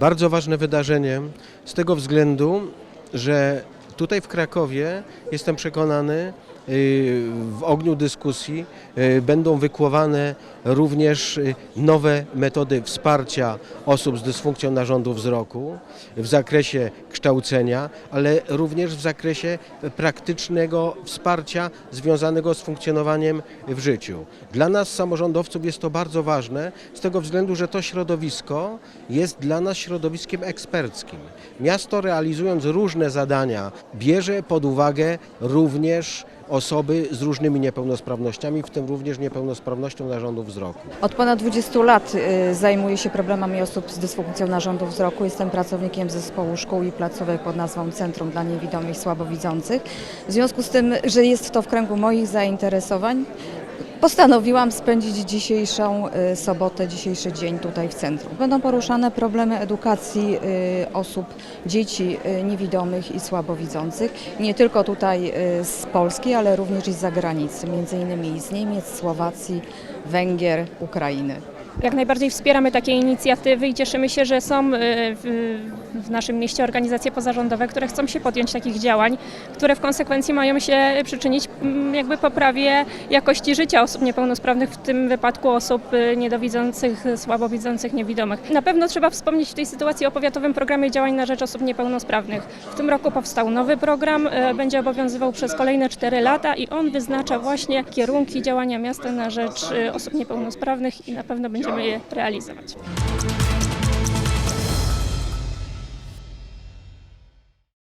Bardzo ważne wydarzenie z tego względu, że tutaj w Krakowie jestem przekonany, w ogniu dyskusji y, będą wykłowane również y, nowe metody wsparcia osób z dysfunkcją narządu wzroku w zakresie kształcenia, ale również w zakresie praktycznego wsparcia związanego z funkcjonowaniem w życiu. Dla nas, samorządowców, jest to bardzo ważne z tego względu, że to środowisko jest dla nas środowiskiem eksperckim. Miasto, realizując różne zadania, bierze pod uwagę również osoby z różnymi niepełnosprawnościami, w tym również niepełnosprawnością narządu wzroku. Od ponad 20 lat y, zajmuję się problemami osób z dysfunkcją narządu wzroku. Jestem pracownikiem zespołu szkół i placówek pod nazwą Centrum dla Niewidomych i Słabowidzących. W związku z tym, że jest to w kręgu moich zainteresowań, postanowiłam spędzić dzisiejszą y, sobotę, dzisiejszy dzień tutaj w centrum. Będą poruszane problemy edukacji y, osób, dzieci y, niewidomych i słabowidzących, nie tylko tutaj z Polski, ale również i z zagranicy, między innymi z Niemiec, Słowacji, Węgier, Ukrainy. Jak najbardziej wspieramy takie inicjatywy i cieszymy się, że są w, naszym mieście organizacje pozarządowe, które chcą się podjąć takich działań, które w konsekwencji mają się przyczynić mm, jakby poprawie jakości życia osób niepełnosprawnych, w tym wypadku osób y, niedowidzących, słabowidzących, niewidomych. Na pewno trzeba wspomnieć w tej sytuacji o powiatowym programie działań na rzecz osób niepełnosprawnych. W tym roku powstał nowy program, y, będzie obowiązywał przez kolejne 4 lata i on wyznacza właśnie kierunki działania miasta na rzecz y, osób niepełnosprawnych i na pewno będziemy je realizować.